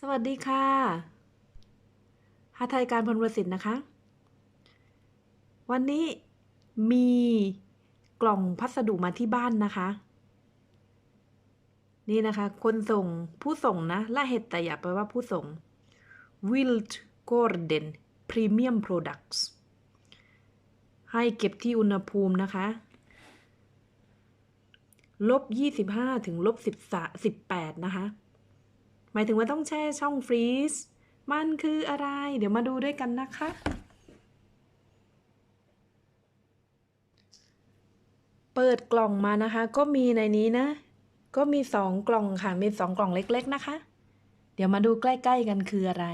สวัสดีค่ะหาไทยการพลประสิทธิ์นะคะ วันนี้มีกล่องพัสดุมาที่บ้านนะคะ นี่นะคะ คนส่งผู้ส่งนะละเหตุแต่อย่าไปว่าผู้ส่ง Wild Garden Premium Products ให้เก็บที่อุณหภูมินะคะลบ25ถึงลบ18นะคะ หมายถึงว่าต้องแช่ช่องฟรีซมันคืออะไร เดี๋ยวมาดูด้วยกันนะคะ เปิดกล่องมานะคะ ก็มีในนี้นะ ก็มีสองกล่องค่ะ มีสองกล่องเล็ก ๆนะคะ เดี๋ยวมาดูใกล้ๆกันคืออะไร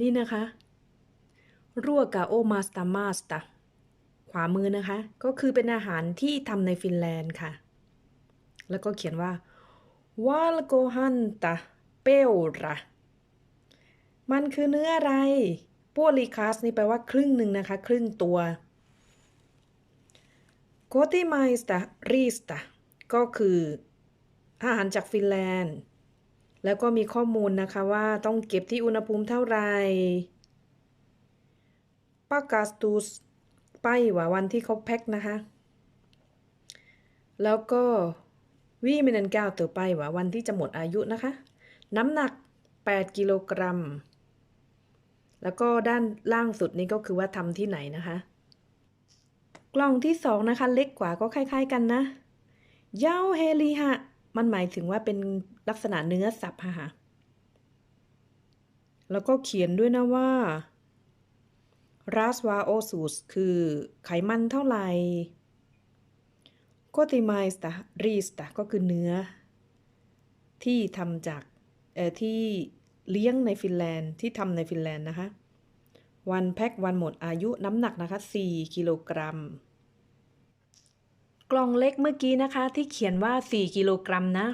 นี่นะคะรั่วกาโอมาสตามาสตาขวามือนะคะ ก็คือเป็นอาหารที่ทำในฟินแลนด์ค่ะ แล้วก็เขียนว่า Valkohanta peura มันคือเนื้ออะไรปวลิคัสนี่แปลว่าครึ่งหนึ่งนะคะ ครึ่งตัวโกติไมสตารีสตาก็คืออาหารจากฟินแลนด์ แล้วก็มีข้อมูลนะคะว่าต้องเก็บที่อุณหภูมิเท่าไหร่ปากาสตูสไปว่าวันที่เขาแพ็คนะคะ แล้วก็ วีเมนันก้าวตัวไปว่าวันที่จะหมดอายุนะคะ น้ำหนัก 8 กิโลกรัม แล้วก็ด้านล่างสุดนี้ก็คือว่าทำที่ไหนนะคะ กล่องที่สองนะคะ เล็กกว่าก็คล้าย ๆ กันนะเย้าเฮลีฮะ มันหมายถึงว่าเป็นลักษณะเนื้อสับค่ะแล้วก็เขียนด้วยนะว่าราสวาโอซูสคือไขมันเท่าไหร่ โกติไมสตารีสตาก็คือเนื้อ ที่ทำจากเอ่อที่เลี้ยงในฟินแลนด์ที่ทำในฟินแลนด์นะคะวันแพ็ควันหมดอายุน้ำหนักนะคะ 4 กิโลกรัม กล่องเล็กเมื่อกี้นะคะ ที่เขียนว่า 4 กิโลกรัมนะ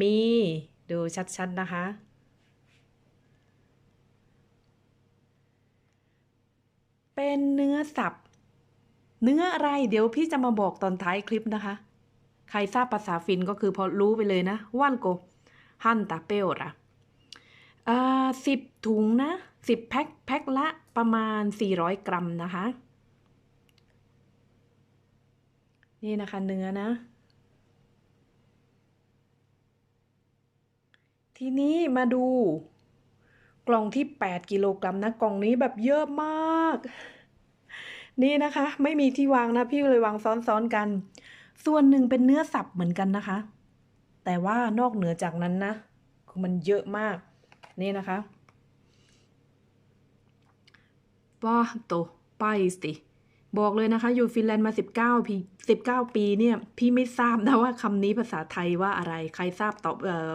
มีดูชัดๆนะคะ เป็นเนื้อสับ เนื้ออะไรเดี๋ยวพี่จะมาบอกตอนท้ายคลิปนะคะ ใครทราบภาษาฟินก็คือพอรู้ไปเลยนะว่านโกฮันตาเปลระอ่าสิบถุงนะสิบแพ็คแพ็คละประมาณ 400 กรัมนะคะ นี่นะคะเนื้อนะ ทีนี้มาดู กล่องที่ 8 กิโลกรัมนะ กล่องนี้แบบเยอะมาก นี่นะคะ ไม่มีที่วางนะพี่เลยวางซ้อนๆกัน ส่วนหนึ่งเป็นเนื้อสับเหมือนกันนะคะ แต่ว่านอกเหนือจากนั้นนะคือมันเยอะมาก นี่นะคะป้าโตไปสิบอกเลยนะคะ อยู่ฟินแลนด์มา 19ปี19 ปีเนี่ย พี่ไม่ทราบนะว่าคำนี้ภาษาไทยว่าอะไร ใครทราบตอบเออ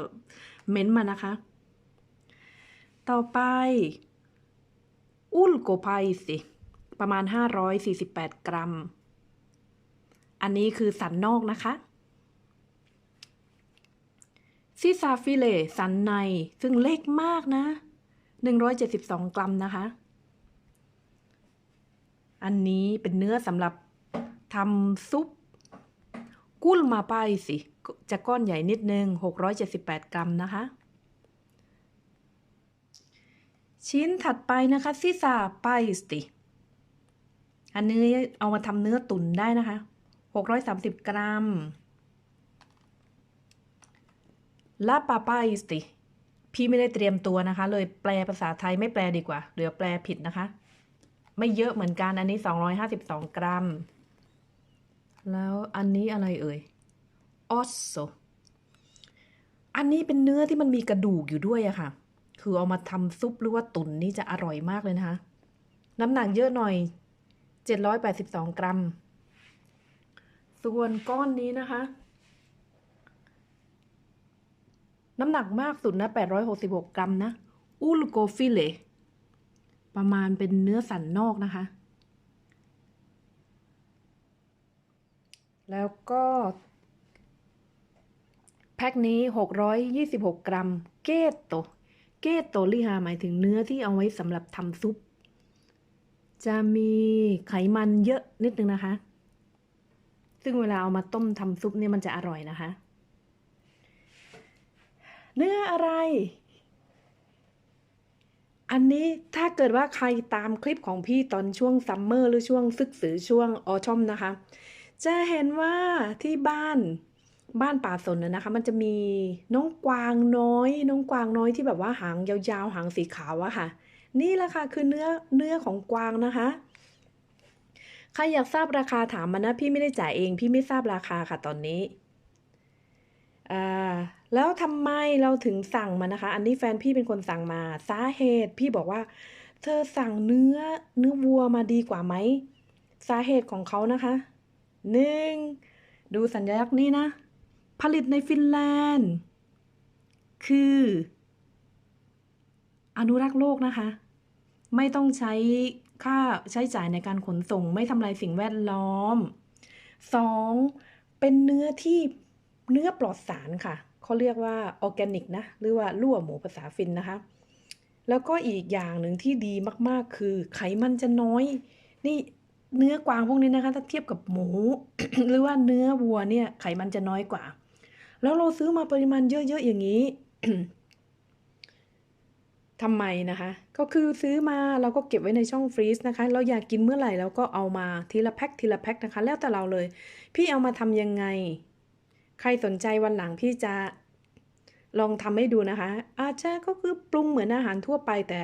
เม้นต์มานะคะ ต่อไป อุลโกไพสิ ประมาณ 548 กรัม อันนี้คือสันนอกนะคะซิซาฟิเลสันในซึ่งเล็กมากนะ 172 กรัมนะคะ อันนี้เป็นเนื้อสำหรับทำซุปกุ้ลมาไปสิ จะก้อนใหญ่นิดนึง 678 กรัมนะคะ ชิ้นถัดไปนะคะซิซาไปสติ อันนี้เอามาทำเนื้อตุ๋นได้นะคะ630กรัม ลาปาปาสติพี่ไม่ได้เตรียมตัวนะคะ เลยแปลภาษาไทยไม่แปลดีกว่าเดี๋ยวแปลผิดนะคะ ไม่เยอะเหมือนกัน อันนี้252กรัม แล้วอันนี้อะไรเอ่ยออสโซอันนี้เป็นเนื้อที่มันมีกระดูกอยู่ด้วยอะค่ะ คือเอามาทำซุปหรือว่าตุ๋นนี่จะอร่อยมากเลยนะคะ น้ำหนักเยอะหน่อย 782 กรัม ส่วนก้อนนี้นะคะ น้ำหนักมากสุดนะ 866 กรัมนะ อูลโกฟิเล ประมาณเป็นเนื้อสันนอกนะคะ แล้วก็แพ็คนี้ 626 กรัม เกตโต เกตโตลิฮาหมายถึงเนื้อที่เอาไว้สำหรับทำซุป จะมีไขมันเยอะนิดนึงนะคะ ซึ่งเวลาเอามาต้มทำซุปเนี่ยมันจะอร่อยนะคะ เนื้ออะไร อันนี้ถ้าเกิดว่าใครตามคลิปของพี่ตอนช่วงซัมเมอร์หรือช่วงซึกสือช่วงออชอมนะคะ จะเห็นว่าที่บ้านบ้านป่าสนนะนะคะ มันจะมีน้องกวางน้อย น้องกวางน้อยที่แบบว่าหางยาวๆ หางสีขาวอะค่ะ นี่แหละค่ะคือเนื้อเนื้อของกวางนะคะใครอยากทราบราคาถามมานะ พี่ไม่ได้จ่ายเอง พี่ไม่ทราบราคาค่ะตอนนี้อ่าแล้วทำไมเราถึงสั่งมานะคะ อันนี้แฟนพี่เป็นคนสั่งมาสาเหตุ พี่บอกว่า เธอสั่งเนื้อเนื้อวัวมาดีกว่าไหมสาเหตุของเขานะคะหนึ่งดูสัญลักษณ์นี้นะ ผลิตในฟินแลนด์ คือ อนุรักษ์โลกนะคะ ไม่ต้องใช้ค่าใช้จ่ายในการขนส่ง ไม่ทำลายสิ่งแวดล้อม 2. เป็นเนื้อที่เนื้อปลอดสารค่ะเขาเรียกว่าออร์แกนิกนะ หรือว่าลั่วหมูภาษาฟินนะคะ แล้วก็อีกอย่างหนึ่งที่ดีมากๆ คือไขมันจะน้อย นี่เนื้อกวางพวกนี้นะคะ ถ้าเทียบกับหมู หรือว่าเนื้อวัวเนี่ยไขมันจะน้อยกว่า แล้วเราซื้อมาปริมาณเยอะๆอย่างนี้ ทำไมนะคะ ก็คือซื้อมาเราก็เก็บไว้ในช่องฟรีซนะคะ เราอยากกินเมื่อไหร่เราก็เอามาทีละแพ็คทีละแพ็คนะคะ แล้วแต่เราเลย พี่เอามาทำยังไง ใครสนใจวันหลังพี่จะลองทำให้ดูนะคะ อาจจะก็คือปรุงเหมือนอาหารทั่วไปแต่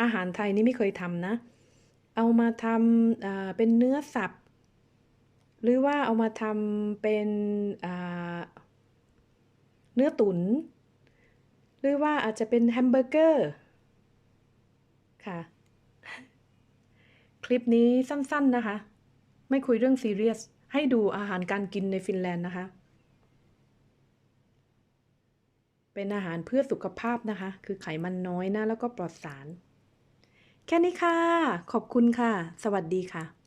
อาหารไทยนี่ไม่เคยทำนะ เอามาทำเป็นเนื้อสับ หรือว่าเอามาทำเป็นเนื้อตุ๋นหรือว่าอาจจะเป็นแฮมเบอร์เกอร์ ค่ะ คลิปนี้สั้น ๆนะคะ ไม่คุยเรื่องซีเรียส ให้ดูอาหารการกินในฟินแลนด์นะคะ เป็นอาหารเพื่อสุขภาพนะคะ คือไขมันน้อยนะ แล้วก็ปลอดสาร แค่นี้ค่ะ ขอบคุณค่ะ สวัสดีค่ะ